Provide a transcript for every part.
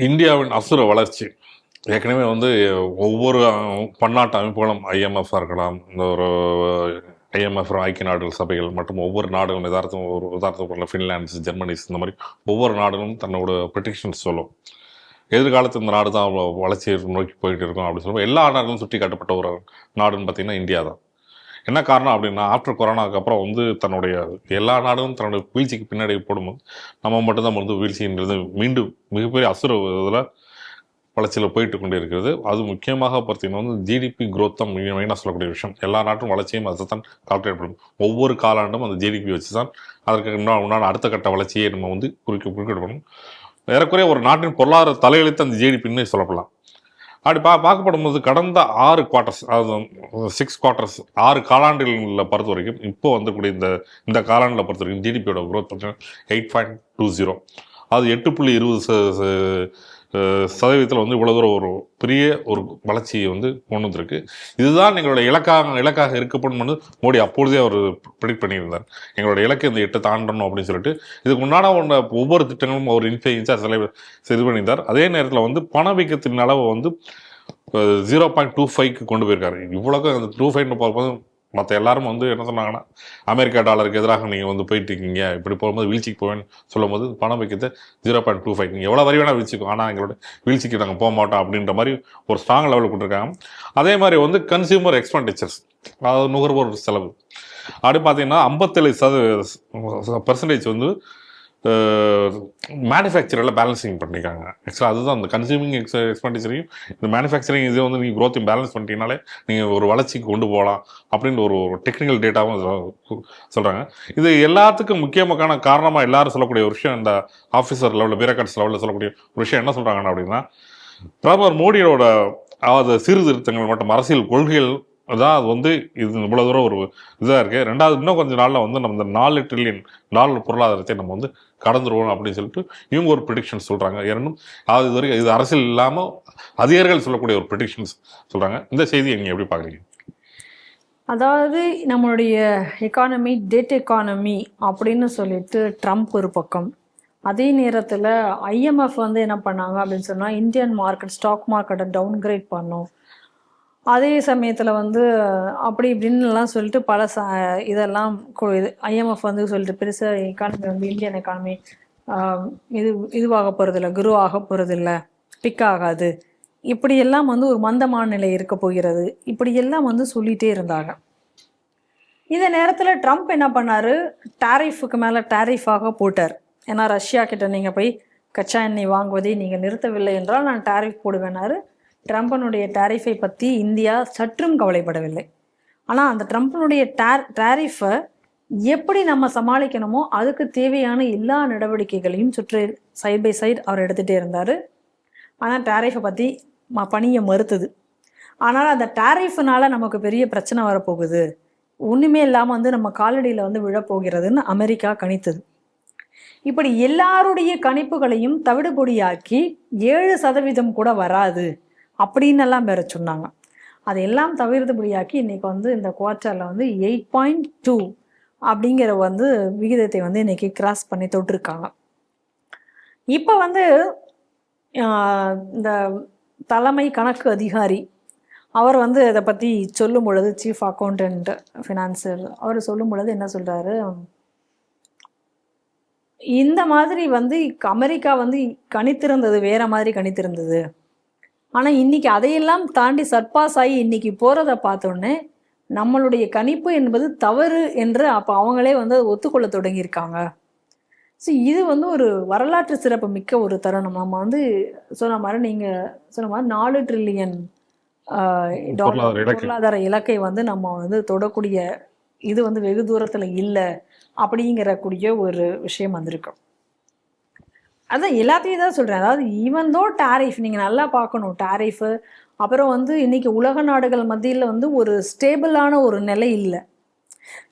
இந்தியாவின் அசுர வளர்ச்சி. ஏற்கனவே வந்து ஒவ்வொரு பன்னாட்டு அமைப்புகளும் ஐஎம்எஃப் இருக்கலாம் இந்த ஒரு ஐஎம்எஃப் ஐக்கிய நாடுகள் சபைகள் மற்றும் ஒவ்வொரு நாடுகளும் எதார்த்தம் ஒரு உதாரணத்துக்கு ஃபின்லாண்ட்ஸ் ஜெர்மனிஸ் இந்த மாதிரி ஒவ்வொரு நாடுகளும் தன்னோட ப்ரெடிக்ஷன்ஸ் சொல்லும். எதிர்காலத்தில் இந்த நாடு தான் அவ்வளோ நோக்கி போயிட்டு இருக்கும் அப்படின்னு சொல்லுவோம் எல்லா நாடுகளும் சுட்டி காட்டப்பட்ட ஒரு நாடுன்னு பார்த்தீங்கன்னா இந்தியா தான். என்ன காரணம் அப்படின்னா ஆஃப்டர் கொரோனாக்கு அப்புறம் வந்து தன்னுடைய எல்லா நாடுகளும் தன்னுடைய வீழ்ச்சிக்கு பின்னாடி போடும்போது நம்ம மட்டும்தான் வந்து வீழ்ச்சின்றது மீண்டும் மிகப்பெரிய அசுர இதில் வளர்ச்சியில் போயிட்டு கொண்டு இருக்கிறது அது முக்கியமாக பார்த்தீங்கன்னா வந்து ஜிடிபி க்ரோத் தான் மெயினாக சொல்லக்கூடிய விஷயம். எல்லா நாட்டும் வளர்ச்சியும் அதை தான் கால்குலேட் பண்ணும். ஒவ்வொரு காலாண்டும் அந்த ஜிடிபி வச்சு தான் அதற்கு உண்டான உண்டான அடுத்த கட்ட வளர்ச்சியை நம்ம வந்து குறிக்க குறிப்பிட பண்ணணும் ஏறக்குறைய ஒரு நாட்டின் பொருளாதார தலையெழுத்து அந்த ஜிடிபின்னு சொல்லப்படலாம். அப்படி பா பார்க்கப்படும் போது கடந்த ஆறு குவார்ட்டர்ஸ் அதாவது சிக்ஸ் குவார்ட்டர்ஸ் ஆறு காலாண்டுகளில் பொறுத்த வரைக்கும் இப்போ வந்துக்கூடிய இந்த இந்த காலாண்டில் பொறுத்த வரைக்கும் ஜிடிபியோட குரோத் பார்த்தீங்கன்னா எயிட் பாயிண்ட் டூ ஜீரோ அது எட்டு புள்ளி இருபது ச- சதவீதத்தில் வந்து இவ்வளோ தூரம் ஒரு பெரிய ஒரு வளர்ச்சியை வந்து கொண்டு வந்திருக்கு. இதுதான் எங்களுடைய இலக்காக இலக்காக இருக்கப்படும் வந்து மோடி அப்பொழுதே அவர் ப்ரிடிக்ட் பண்ணியிருந்தார். எங்களோட இலக்கு இந்த எட்டு தாண்டணும் அப்படின்னு சொல்லிட்டு. இதுக்கு முன்னாடி ஒன்ற ஒவ்வொரு திட்டங்களும் அவர் இன்ஃபுளுன்ஸாக செலவு இது பண்ணியிருந்தார். அதே நேரத்தில் வந்து பணவீக்கத்தின் அளவை வந்து ஜீரோ பாயிண்ட் டூ ஃபைவ்க்கு கொண்டு போயிருக்காரு. இவ்வளோக்கும் அந்த டூ ஃபைவ்னு பார்க்கும்போது மற்ற எல்லாரும் வந்து என்ன சொன்னாங்கன்னா அமெரிக்கா டாலருக்கு எதிராக நீங்கள் வந்து போயிட்டு இருக்கீங்க இப்படி போகும்போது வீழ்ச்சிக்கு போவேன்னு சொல்லும்போது பணம் வைக்கிறது ஜீரோ பாயிண்ட் டூ ஃபைவ் நீங்கள் எவ்வளோ வரி வேணால் வீழ்ச்சிக்கும். ஆனால் எங்களோட வீழ்ச்சிக்கு நாங்கள் போக மாட்டோம் அப்படின்ற மாதிரி ஒரு ஸ்ட்ராங் லெவலில் கொடுத்துருக்காங்க. அதே மாதிரி வந்து கன்சியூமர் எக்ஸ்பெண்டிச்சர்ஸ் அதாவது நுகர்வோர் செலவு. அப்படி பார்த்தீங்கன்னா ஐம்பத்தேழு சதவீத பெர்சன்டேஜ் வந்து மேனுஃபேக்சரில் பேலன்சிங் பண்ணியிருக்காங்க ஆக்சுவலாக அதுதான் அந்த கன்சியூமிங் எக்ஸ் எக்ஸ்பெண்டிச்சரையும் இந்த மேனுஃபேக்சரிங் இதே வந்து நீங்கள் க்ரோத்தையும் பேலன்ஸ் பண்ணிட்டீங்கனாலே நீங்கள் ஒரு வளர்ச்சிக்கு கொண்டு போகலாம் அப்படின்ற ஒரு டெக்னிக்கல் டேட்டாவும் சொல்கிறாங்க இது எல்லாத்துக்கும் முக்கியமான காரணமாக எல்லாரும் சொல்லக்கூடிய ஒரு விஷயம் இந்த ஆஃபீஸர் லெவலில் பியூரோக்ராட்ஸ் லெவலில் சொல்லக்கூடிய ஒரு விஷயம் என்ன சொல்கிறாங்கன்னா அப்படின்னா பிரதமர் மோடியோட அதாவது சீர்திருத்தங்கள் மற்றும் அரசியல் கொள்கைகள் அதான் அது வந்து இது இவ்வளோ தூரம் ஒரு இதாக இருக்குது ரெண்டாவது இன்னும் கொஞ்சம் நாளில் வந்து நம்ம இந்த நாலு ட்ரில்லியன் டாலர் பொருளாதாரத்தை நம்ம வந்து கடந்துருவோம் அப்படின்னு சொல்லிட்டு இவங்க ஒரு ப்ரிடிக்ஷன் சொல்கிறாங்க இரண்டும் அது இது வரைக்கும் இது அரசியல் இல்லாமல் அதிகாரிகள் சொல்லக்கூடிய ஒரு ப்ரிடிக்ஷன்ஸ் சொல்கிறாங்க இந்த செய்தி நீங்கள் எப்படி பார்க்குறீங்க? அதாவது நம்மளுடைய எக்கானமி டெட் எக்கானமி அப்படின்னு சொல்லிட்டு ட்ரம்ப் ஒரு பக்கம். அதே நேரத்தில் ஐஎம்எஃப் வந்து என்ன பண்ணாங்க அப்படின்னு சொன்னால் இந்தியன் மார்க்கெட் ஸ்டாக் மார்க்கெட்டை டவுன்கிரேட் பண்ணோம். அதே சமயத்தில் வந்து அப்படி இப்படின்னுலாம் சொல்லிட்டு பல ச இதெல்லாம் இது ஐஎம்எஃப் வந்து சொல்லிட்டு பெருசாக எக்கானமி வந்து இந்தியன் எக்கானமி இது இதுவாக போகிறதில்ல குரு ஆக போகிறதில்ல பிக் ஆகாது. இப்படியெல்லாம் வந்து ஒரு மந்தமான நிலை இருக்க போகிறது. இப்படியெல்லாம் வந்து சொல்லிட்டே இருந்தாங்க. இந்த நேரத்தில் ட்ரம்ப் என்ன பண்ணார்? டாரிஃபுக்கு மேலே டாரிஃபாக போட்டார். ஏன்னா ரஷ்யா கிட்ட நீங்கள் போய் கச்சா எண்ணெய் வாங்குவதை நீங்கள் நிறுத்தவில்லை என்றால் நான் டாரிஃப் போடுவேனாரு ட்ரம்பனுடைய டேரிஃபை பற்றி இந்தியா சற்றும் கவலைப்படவில்லை. ஆனால் அந்த ட்ரம்பனுடைய டேர் டேரிஃபை எப்படி நம்ம சமாளிக்கணுமோ அதுக்கு தேவையான எல்லா நடவடிக்கைகளையும் சுற்றி சைட் பை சைடு அவர் எடுத்துகிட்டே இருந்தார். ஆனால் டேரிஃபை பற்றி ம பணியை மறுத்தது. ஆனால் அந்த டாரிஃப்னால நமக்கு பெரிய பிரச்சனை வரப்போகுது. ஒன்றுமே இல்லாமல் வந்து நம்ம காலடியில் வந்து விழப்போகிறதுன்னு அமெரிக்கா கணித்தது. இப்படி எல்லாருடைய கணிப்புகளையும் தவிடுபொடியாக்கி ஏழு சதவீதம் கூட வராது. அப்படின்னு எல்லாம் வேற சொன்னாங்க. அதையெல்லாம் தவிர்த்துபடியாக்கி இன்றைக்கி வந்து இந்த குவார்ட்டரில் வந்து எயிட் பாயிண்ட் டூ அப்படிங்கிற வந்து விகிதத்தை வந்து இன்றைக்கி கிராஸ் பண்ணி தொட்டிருக்காங்க. இப்போ வந்து இந்த தலைமை கணக்கு அதிகாரி அவர் வந்து இதை பற்றி சொல்லும் பொழுது சீஃப் அக்கௌண்டன்ட் ஃபினான்சர் அவர் சொல்லும் பொழுது என்ன சொல்கிறாரு இந்த மாதிரி வந்து அமெரிக்கா வந்து கணித்திருந்தது வேற மாதிரி கணித்திருந்தது. ஆனால் இன்னைக்கு அதையெல்லாம் தாண்டி சர்பாஸ் ஆகி இன்னைக்கு போகிறத பார்த்தோன்னே நம்மளுடைய கணிப்பு என்பது தவறு என்று அப்போ அவங்களே வந்து ஒத்துக்கொள்ள தொடங்கியிருக்காங்க. ஸோ இது வந்து ஒரு வரலாற்று சிறப்பு மிக்க ஒரு தருணம். நம்ம வந்து சொன்ன மாதிரி நீங்கள் சொன்ன மாதிரி நாலு ட்ரில்லியன் பொருளாதார இலக்கு. பொருளாதார இலக்கை வந்து நம்ம வந்து தொடக்கூடிய இது வந்து வெகு தூரத்தில் இல்லை அப்படிங்கிற கூடிய ஒரு விஷயம் வந்திருக்கு. அதான் எல்லாத்தையும் தான் சொல்கிறேன் அதாவது ஈவன் தோ டாரிஃப் நீங்கள் நல்லா பார்க்கணும் டாரிஃபு அப்புறம் வந்து இன்னைக்கு உலக நாடுகள் மத்தியில் வந்து ஒரு ஸ்டேபிளான ஒரு நிலை இல்லை.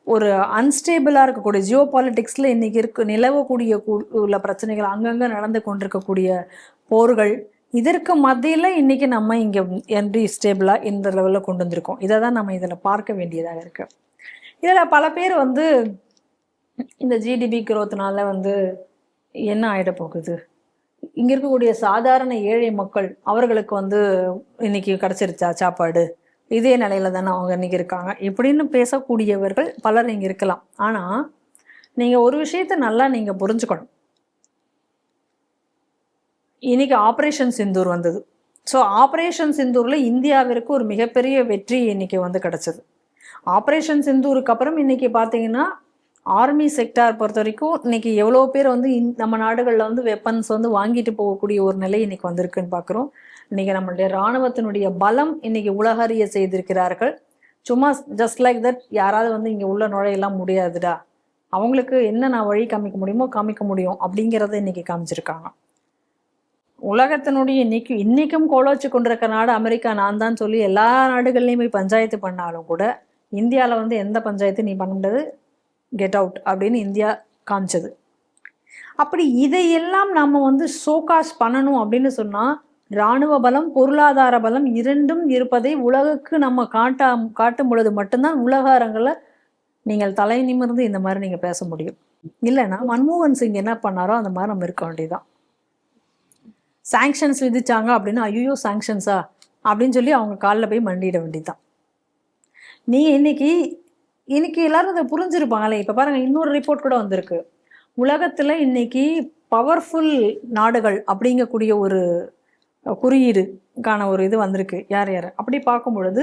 ஒரு அன்ஸ்டேபிளாக இருக்கக்கூடிய ஜியோ பாலிட்டிக்ஸில் இன்றைக்கி இருக்க நிலவக்கூடிய உள்ள பிரச்சனைகள் அங்கங்கே நடந்து கொண்டிருக்கக்கூடிய போர்கள் இதற்கு மத்தியில் இன்றைக்கி நம்ம இங்கே எப்படி ஸ்டேபிளாக இந்த லெவலில் கொண்டு வந்திருக்கோம். இதை தான் நம்ம இதில் பார்க்க வேண்டியதாக இருக்குது இதில் பல பேர் வந்து இந்த ஜிடிபி growthனால வந்து என்ன ஆகிட போகுது? இங்க இருக்கக்கூடிய சாதாரண ஏழை மக்கள் அவர்களுக்கு வந்து இன்னைக்கு கிடைச்சிருச்சா சாப்பாடு? இதே நிலையில தானே அவங்க இன்னைக்கு இருக்காங்க. இப்படின்னு பேசக்கூடியவர்கள் பலர் இங்க இருக்கலாம். ஆனா நீங்க ஒரு விஷயத்த நல்லா நீங்க புரிஞ்சுக்கணும். இன்னைக்கு ஆப்ரேஷன் சிந்தூர் வந்தது. ஸோ ஆப்ரேஷன் சிந்தூர்ல இந்தியாவிற்கு ஒரு மிகப்பெரிய வெற்றி இன்னைக்கு வந்து கிடைச்சது. ஆப்ரேஷன் சிந்தூருக்கு அப்புறம் இன்னைக்கு பார்த்தீங்கன்னா ஆர்மி செக்டார் பொறுத்த வரைக்கும் இன்னைக்கு எவ்வளோ பேர் வந்து இந்- நம்ம நாடுகளில் வந்து வெப்பன்ஸ் வந்து வாங்கிட்டு போகக்கூடிய ஒரு நிலை இன்னைக்கு வந்திருக்குன்னு பார்க்குறோம் இன்னைக்கு நம்மளுடைய இராணுவத்தினுடைய பலம் இன்னைக்கு உலகறிய செய்திருக்கிறார்கள். சும்மா ஜஸ்ட் லைக் தட் யாராவது வந்து இங்கே உள்ள நுழையெல்லாம் முடியாதுடா. அவங்களுக்கு என்ன நான் வழி காமிக்க முடியுமோ காமிக்க முடியும் அப்படிங்கிறத இன்னைக்கு காமிச்சிருக்காங்க. உலகத்தினுடைய இன்னைக்கு இன்னைக்கும் கோலோச்சு கொண்டிருக்க நாடு அமெரிக்கா நான் தான் சொல்லி எல்லா நாடுகள்லையும் போய் பஞ்சாயத்து பண்ணாலும் கூட இந்தியாவில் வந்து எந்த பஞ்சாயத்து நீ பண்ண முடியாது. கெட் அவுட் அப்படின்னு இந்தியா காமிச்சது. அப்படி இதையெல்லாம் நம்ம வந்து ஷோகாஸ் பண்ணணும் அப்படின்னு சொன்னா இராணுவ பலம் பொருளாதார பலம் இரண்டும் இருப்பதை உலகுக்கு நம்ம காட்டா காட்டும் பொழுது மட்டும்தான் உலக அரங்கில் நீங்கள் தலை நிமிர்ந்து இந்த மாதிரி நீங்க பேச முடியும். இல்லைன்னா மன்மோகன் சிங் என்ன பண்ணாரோ அந்த மாதிரி நம்ம இருக்க வேண்டியதுதான். சாங்ஷன்ஸ் விதிச்சாங்க அப்படின்னா ஐயோ சாங்ஷன்ஸா அப்படின்னு சொல்லி அவங்க காலில் போய் மண்டிட வேண்டியதுதான். நீ இன்னைக்கு இன்னைக்கு எல்லாரும் அதை புரிஞ்சிருப்பாங்களே. இப்போ பாருங்க இன்னொரு ரிப்போர்ட் கூட வந்திருக்கு. உலகத்தில் இன்னைக்கு பவர்ஃபுல் நாடுகள் அப்படிங்கக்கூடிய ஒரு குறியீடுக்கான ஒரு இது வந்திருக்கு. யார் யார்? அப்படி பார்க்கும் பொழுது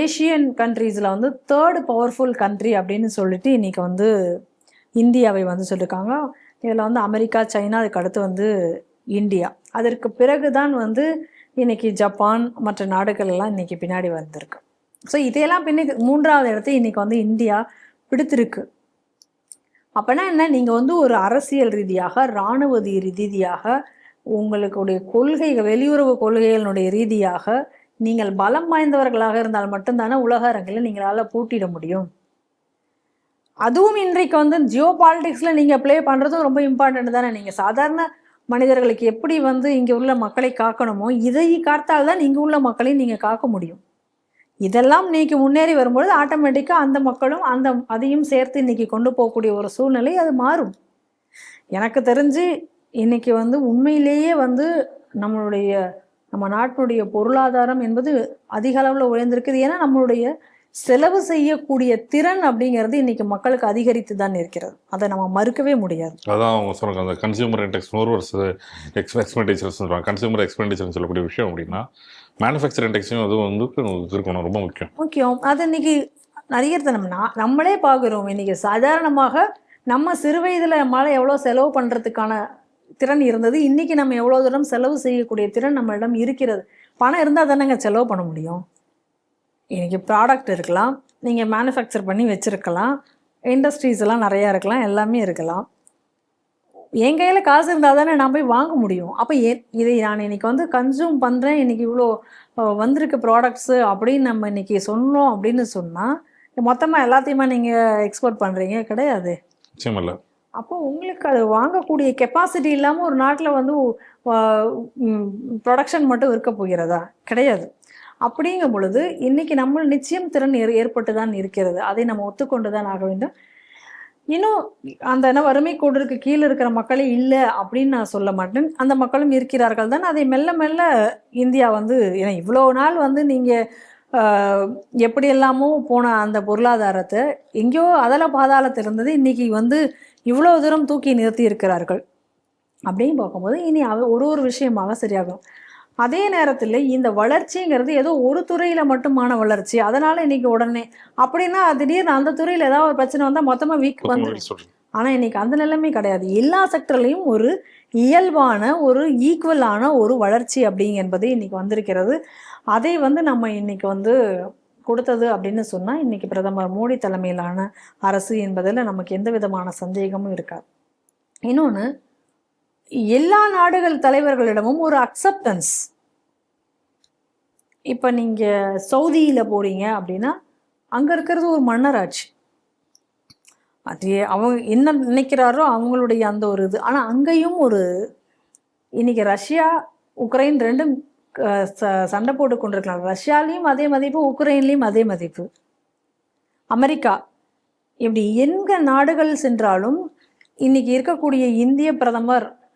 ஏஷியன் கண்ட்ரீஸில் வந்து தேர்டு பவர்ஃபுல் கண்ட்ரி அப்படின்னு சொல்லிட்டு இன்றைக்கி வந்து இந்தியாவை வந்து சொல்லியிருக்காங்க இதில் வந்து அமெரிக்கா சைனா அதுக்கு அடுத்து வந்து இந்தியா. அதற்கு பிறகு தான் வந்து இன்னைக்கு ஜப்பான் மற்ற நாடுகள் எல்லாம் இன்றைக்கி பின்னாடி வந்திருக்கு. ஸோ இதையெல்லாம் பின்னுக்கு மூன்றாவது இடத்தை இன்றைக்கி வந்து இந்தியா பிடித்திருக்கு. அப்போனா என்ன? நீங்கள் வந்து ஒரு அரசியல் ரீதியாக இராணுவ ரீதியாக உங்களுடைய கொள்கைகள் வெளியுறவு கொள்கைகளினுடைய ரீதியாக நீங்கள் பலம் வாய்ந்தவர்களாக இருந்தால் மட்டும்தானே உலக அரங்கில் நீங்களால் பூட்டிட முடியும். அதுவும் இன்றைக்கு வந்து ஜியோ பாலிடிக்ஸில் நீங்கள் ப்ளே பண்ணுறதும் ரொம்ப இம்பார்ட்டன்ட் தானே. நீங்கள் சாதாரண மனிதர்களுக்கு எப்படி வந்து இங்கே உள்ள மக்களை காக்கணுமோ இதை காத்தால் தான் இங்கே உள்ள மக்களையும் நீங்கள் காக்க முடியும். இதெல்லாம் இன்னைக்கு முன்னேறி வரும்பொழுது ஆட்டோமேட்டிக்காக அந்த மக்களும் அந்த அதையும் சேர்த்து இன்னைக்கு கொண்டு போகக்கூடிய ஒரு சூழ்நிலை அது மாறும். எனக்கு தெரிஞ்சு இன்னைக்கு வந்து உண்மையிலேயே வந்து நம்மளுடைய நம்ம நாட்டினுடைய பொருளாதாரம் என்பது அதிக அளவில் உயர்ந்திருக்குது. ஏன்னா நம்மளுடைய செலவு செய்யக்கூடிய திறன் அப்படிங்கிறது இன்னைக்கு மக்களுக்கு அதிகரித்து தான் இருக்கிறது. அதை நம்ம மறுக்கவே முடியாது. அதான் அவங்க சொல்றாங்க. அந்த கன்சியூமர் இன்டெக்ஸ் நூறுவர்ஸ் எக்ஸ் எக்ஸ்பெண்டிச்சர்ஸ் சொல்கிறாங்க கன்சியூமர் எக்ஸ்பெண்டிச்சர்னு சொல்லக்கூடிய விஷயம் அப்படின்னா மேனுஃபேக்சர் இண்டெக்ஸையும் அது வந்து இருக்கணும் ரொம்ப முக்கியம். முக்கியம். அது இன்னைக்கு நிறைய நம்ம நம்மளே பார்க்குறோம் இன்னைக்கு. சாதாரணமாக நம்ம சிறு வயதில் நம்மளால் எவ்வளோ செலவு பண்ணுறதுக்கான திறன் இருந்தது இன்னைக்கு நம்ம எவ்வளோ தூரம் செலவு செய்யக்கூடிய திறன் நம்மளிடம் இருக்கிறது. பணம் இருந்தால் தானேங்க செலவு பண்ண முடியும். இன்றைக்கி ப்ராடக்ட் இருக்கலாம் நீங்கள் மேனுஃபேக்சர் பண்ணி வச்சுருக்கலாம் இண்டஸ்ட்ரீஸ் எல்லாம் நிறையா இருக்கலாம் எல்லாமே இருக்கலாம். என் கையில் காசு இருந்தால் தானே நான் போய் வாங்க முடியும். அப்போ ஏ இதை நான் இன்னைக்கு வந்து கன்சியூம் பண்ணுறேன் இன்னைக்கு இவ்வளோ வந்திருக்கு ப்ராடக்ட்ஸு அப்படின்னு நம்ம இன்னைக்கு சொன்னோம் அப்படின்னு சொன்னால் மொத்தமாக எல்லாத்தையுமா நீங்கள் எக்ஸ்போர்ட் பண்ணுறீங்க கிடையாது. அப்போ உங்களுக்கு அது வாங்கக்கூடிய கெப்பாசிட்டி இல்லாமல் ஒரு நாட்டில் வந்து ப்ரொடக்ஷன் மட்டும் இருக்க போகிறதா? கிடையாது. அப்படிங்கும் பொழுது இன்னைக்கு நம்ம நிச்சயம் திறன் ஏற் ஏற்பட்டு தான் இருக்கிறது. அதை நம்ம ஒத்துக்கொண்டு தான் ஆக வேண்டும். இன்னும் அந்த என்ன வறுமை கோட்டிற்கு கீழே இருக்கிற மக்களே இல்லை அப்படின்னு நான் சொல்ல மாட்டேன். அந்த மக்களும் இருக்கிறார்கள் தான். அதை மெல்ல மெல்ல இந்தியா வந்து ஏன்னா இவ்வளோ நாள் வந்து நீங்கள் எப்படி எல்லாமோ போன அந்த பொருளாதாரத்தை எங்கேயோ அதல பாதாளத்தில் இருந்தது இன்றைக்கி வந்து இவ்வளோ தூரம் தூக்கி நிறுத்தி இருக்கிறார்கள். அப்படின்னு பார்க்கும்போது இனி அவ ஒரு ஒரு விஷயமாக சரியாகும். அதே நேரத்தில் இந்த வளர்ச்சிங்கிறது ஏதோ ஒரு துறையில மட்டுமான வளர்ச்சி. அதனால இன்னைக்கு உடனே அப்படின்னா திடீர்னு அந்த துறையில் ஏதாவது ஒரு பிரச்சனை வந்தால் மொத்தமாக வீக் வந்து கொத்தமல்லி சொல்றேன் ஆனால் இன்னைக்கு அந்த நிலைமை கிடையாது. எல்லா செக்டர்லையும் ஒரு இயல்பான ஒரு ஈக்குவலான ஒரு வளர்ச்சி அப்படிங்க என்பது இன்னைக்கு வந்திருக்கிறது. அதை வந்து நம்ம இன்னைக்கு வந்து கொடுத்தது அப்படின்னு சொன்னால் இன்னைக்கு பிரதமர் மோடி தலைமையிலான அரசு என்பதில் நமக்கு எந்த விதமான சந்தேகமும் இருக்காது. இன்னொன்று எல்லா நாடுகள் தலைவர்களிடமும் ஒரு அக்செப்டன்ஸ் இப்போ நீங்கள் சவுதியில் போகிறீங்க அப்படின்னா அங்கே இருக்கிறது ஒரு மன்னராட்சி. அது அவங்க என்ன நினைக்கிறாரோ அவங்களுடைய அந்த ஒரு இது. ஆனால் அங்கேயும் ஒரு இன்னைக்கு ரஷ்யா உக்ரைன் ரெண்டும் ச- சண்டை போட்டு கொண்டிருக்கலாம். ரஷ்யாலையும் அதே மதிப்பு உக்ரைன்லேயும் அதே மதிப்பு. அமெரிக்கா இப்படி எங்க நாடுகள் சென்றாலும் இன்னைக்கு இருக்கக்கூடிய இந்திய பிரதமர்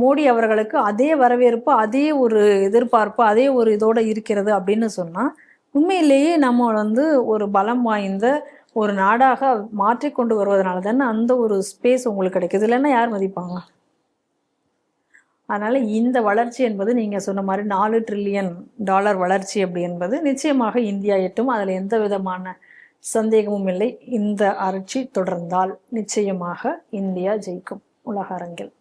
மோடி அவர்களுக்கு அதே வரவேற்பு அதே ஒரு எதிர்பார்ப்பு அதே ஒரு இதோட இருக்கிறது அப்படின்னு சொன்னால் உண்மையிலேயே நம்ம வந்து ஒரு பலம் வாய்ந்த ஒரு நாடாக மாற்றிக்கொண்டு வருவதனால தானே அந்த ஒரு ஸ்பேஸ் உங்களுக்கு கிடைக்குது. இல்லைன்னா யார் மதிப்பாங்க? அதனால் இந்த வளர்ச்சி என்பது நீங்கள் சொன்ன மாதிரி நாலு ட்ரில்லியன் டாலர் வளர்ச்சி அப்படி என்பது நிச்சயமாக இந்தியா எட்டும். அதில் எந்த விதமான சந்தேகமும் இல்லை. இந்த அரட்சி தொடர்ந்தால் நிச்சயமாக இந்தியா ஜெயிக்கும். உலக அரங்கில்.